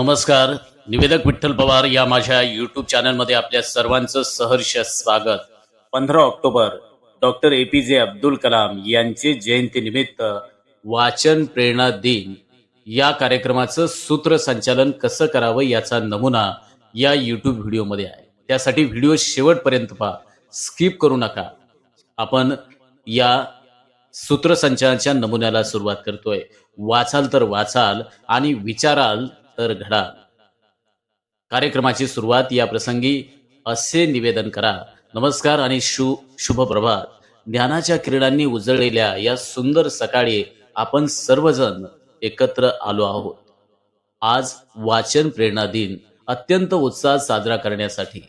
नमस्कार. निवेदक विठ्ठल पवार या माझ्या युट्यूब चॅनलमध्ये आपल्या सर्वांचं सहर्ष स्वागत. पंधरा ऑक्टोबर डॉक्टर ए पी जे अब्दुल कलाम यांचे जयंतीनिमित्त वाचन प्रेरणा दिन. या कार्यक्रमाचं सूत्रसंचालन कसं करावं याचा नमुना या युट्यूब व्हिडिओमध्ये आहे. त्यासाठी व्हिडिओ शेवटपर्यंत पहा. स्किप करू नका. आपण या सूत्रसंचालनाच्या नमुन्याला सुरुवात करतोय. वाचाल तर वाचाल आणि विचाराल तर घडा. कार्यक्रमाची सुरुवात या प्रसंगी असे निवेदन करा. नमस्कार आणि शु शुभ प्रभात. ज्ञानाच्या किरणांनी उजळलेल्या या सुंदर सकाळी आपण सर्वजण एकत्र आलो आहोत. आज वाचन प्रेरणा दिन. अत्यंत उत्साहात साजरा करण्यासाठी.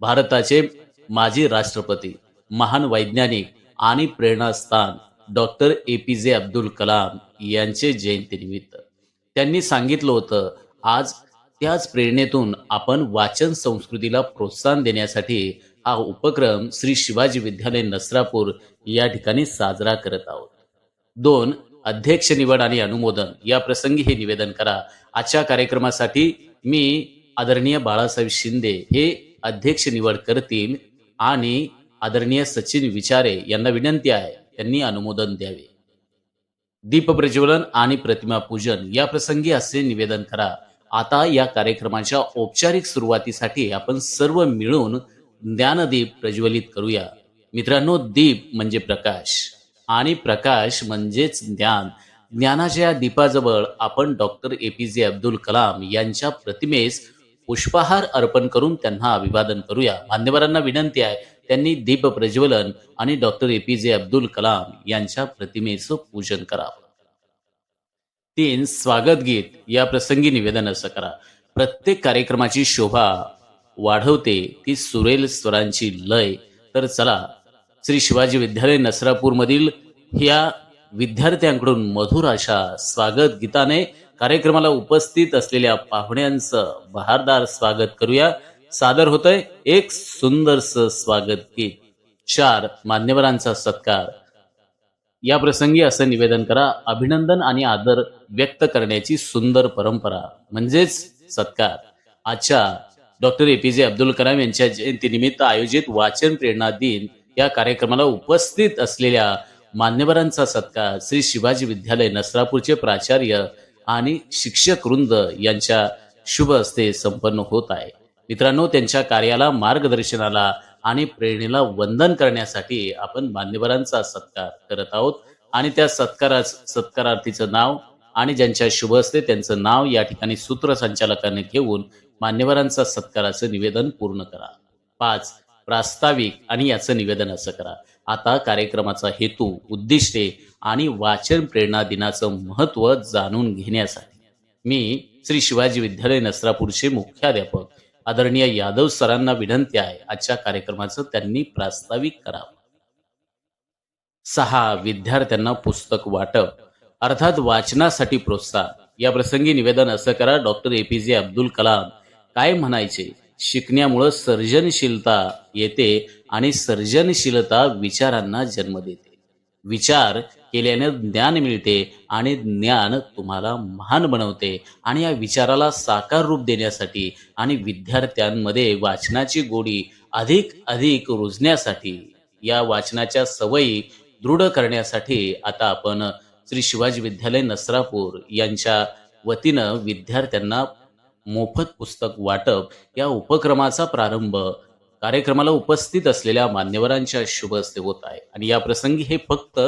भारताचे माजी राष्ट्रपती महान वैज्ञानिक आणि प्रेरणास्थान डॉक्टर ए पी जे अब्दुल कलाम यांचे जयंतीनिमित्त. त्यांनी सांगितलं होतं आज त्याच प्रेरणेतून आपण वाचन संस्कृतीला प्रोत्साहन देण्यासाठी हा उपक्रम श्री शिवाजी विद्यालय नसरापूर या ठिकाणी साजरा करत आहोत. दोन अध्यक्ष निवड आणि अनुमोदन. या प्रसंगी हे निवेदन करा. आजच्या कार्यक्रमासाठी मी आदरणीय बाळासाहेब शिंदे हे अध्यक्ष निवड करतील आणि आदरणीय सचिन विचारे यांना विनंती आहे त्यांनी अनुमोदन द्यावे. दीप प्रज्वलन आणि प्रतिमा पूजन या प्रसंगी असे निवेदन करा. आता या कार्यक्रमाच्या औपचारिक सुरुवातीसाठी आपण सर्व मिळून ज्ञानदीप प्रज्वलित करूया. मित्रांनो दीप म्हणजे प्रकाश आणि प्रकाश म्हणजेच ज्ञान. ज्ञानाच्या या दीपाजवळ आपण डॉक्टर ए पी जे अब्दुल कलाम यांच्या प्रतिमेस पुष्पहार अर्पण करून त्यांना अभिवादन करूया. मान्यवरांना विनंती आहे त्यांनी दीप प्रज्वलन आणि डॉक्टर ए पी जे अब्दुल कलाम यांच्या प्रतिमेचं पूजन करावं. तीन स्वागत गीत. या प्रसंगी निवेदन असं करा. प्रत्येक कार्यक्रमाची शोभा वाढवते ती सुरेल स्वरांची लय. तर चला श्री शिवाजी विद्यालय नसरापूरमधील या विद्यार्थ्यांकडून मधुर अशा स्वागत गीताने कार्यक्रमाला उपस्थित असलेल्या पाहुण्यांचं बहारदार स्वागत करूया. सादर होतंय एक सुंदरस स्वागत गीत. चार मान्यवरांचा सत्कार. या प्रसंगी असं निवेदन करा अभिनंदन आणि आदर व्यक्त करण्याची सुंदर परंपरा म्हणजेच सत्कार. आजच्या डॉक्टर ए पी जे अब्दुल कलाम यांच्या जयंतीनिमित्त आयोजित वाचन प्रेरणा दिन या कार्यक्रमाला उपस्थित असलेल्या मान्यवरांचा सत्कार श्री शिवाजी विद्यालय नसरापूरचे प्राचार्य आणि शिक्षक वृंद यांच्या शुभ हस्ते संपन्न होत आहे. मित्रांनो त्यांच्या कार्याला मार्गदर्शनाला आणि प्रेरणेला वंदन करण्यासाठी आपण मान्यवरांचा सत्कार करत आहोत. आणि त्या सत्कारा सत्कारार्थीचं नाव आणि ज्यांच्या शुभ असते त्यांचं नाव या ठिकाणी सूत्रसंचालकाने घेऊन मान्यवरांचा सत्काराचं निवेदन पूर्ण करा. पाच प्रास्ताविक आणि याचं निवेदन असं करा. आता कार्यक्रमाचा हेतू उद्दिष्टे आणि वाचन प्रेरणा दिनाचं महत्त्व जाणून घेण्यासाठी. मी श्री शिवाजी विद्यालय नसरापूरचे मुख्याध्यापक आदरणीय यादव सरांना विनंती आहे आजच्या कार्यक्रमाचं त्यांनी प्रास्ताविक करावं. सहा विद्यार्थ्यांना पुस्तक वाटप अर्थात वाचनासाठी प्रोत्साहन. या प्रसंगी निवेदन असं करा डॉक्टर ए पी जे अब्दुल कलाम. काय म्हणायचे? शिकण्यामुळं सर्जनशीलता येते आणि सर्जनशीलता विचारांना जन्म देते. विचार केल्याने ज्ञान मिळते आणि ज्ञान तुम्हाला महान बनवते आणि या विचाराला साकार रूप देण्यासाठी आणि विद्यार्थ्यांमध्ये वाचनाची गोडी अधिक अधिक रुजण्यासाठी या वाचनाच्या सवयी दृढ करण्यासाठी आता आपण श्री शिवाजी विद्यालय नसरापूर यांच्या वतीनं विद्यार्थ्यांना मोफत पुस्तक वाटप या उपक्रमाचा प्रारंभ कार्यक्रमाला उपस्थित असलेल्या मान्यवरांच्या शुभ हस्ते होत आहे. आणि या प्रसंगी हे फक्त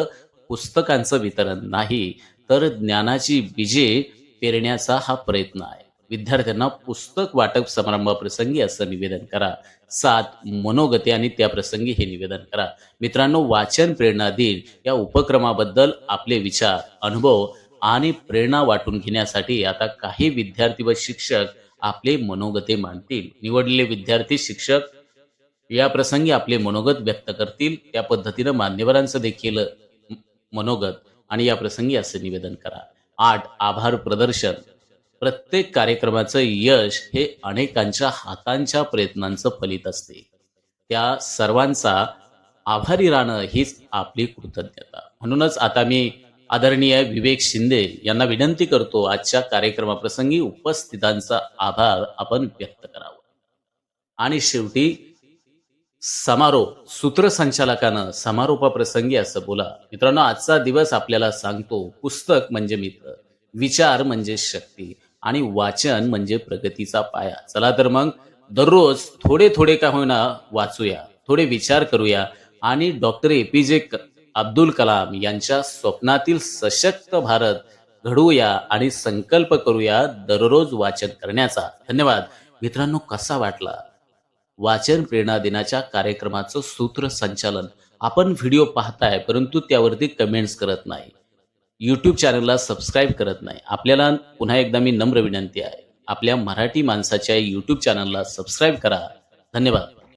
पुस्तकांचं वितरण नाही तर ज्ञानाची बीजे पेरण्याचा हा प्रयत्न आहे. विद्यार्थ्यांना पुस्तक वाटप समारंभाप्रसंगी असं निवेदन करा. सात मनोगते आणि त्या प्रसंगी हे निवेदन करा. मित्रांनो वाचन प्रेरणा दिन या उपक्रमाबद्दल आपले विचार अनुभव आणि प्रेरणा वाटून घेण्यासाठी आता काही विद्यार्थी व शिक्षक आपले मनोगते मांडतील. निवडलेले विद्यार्थी शिक्षक या प्रसंगी आपले मनोगत व्यक्त करतील. त्या पद्धतीनं मान्यवरांचं देखील मनोगत आणि या प्रसंगी असं निवेदन करा. आठ आभार प्रदर्शन. प्रत्येक कार्यक्रमाचं यश हे अनेकांच्या हातांच्या प्रयत्नांचं फलित असते. त्या सर्वांचा आभारी राहणं हीच आपली कृतज्ञता. म्हणूनच आता मी आदरणीय विवेक शिंदे यांना विनंती करतो आजच्या कार्यक्रमाप्रसंगी उपस्थितांचा आभार आपण व्यक्त करावा. आणि शेवटी समारोप सूत्रसंचालकानं समारोपाप्रसंगी असं बोला मित्रांनो आजचा दिवस आपल्याला सांगतो पुस्तक म्हणजे मित्र विचार म्हणजे शक्ती आणि वाचन म्हणजे प्रगतीचा पाया. चला तर मग दररोज थोडे थोडे का होईना वाचूया थोडे विचार करूया आणि डॉक्टर ए पी जे अब्दुल कलाम यांच्या स्वप्नातील सशक्त भारत घडवूया आणि संकल्प करूया दररोज वाचन करण्याचा. धन्यवाद. मित्रांनो कसा वाटला? वाचन प्रेरणा दिनाच्या कार्यक्रमाचं सूत्रसंचालन आपण व्हिडिओ पाहताय परंतु त्यावरती कमेंट्स करत नाही. यूट्यूब चॅनलला सबस्क्राईब करत नाही. आपल्याला पुन्हा एकदा मी नम्र विनंती आहे. आपल्या मराठी माणसाच्या यूट्यूब चॅनलला सबस्क्राईब करा. धन्यवाद.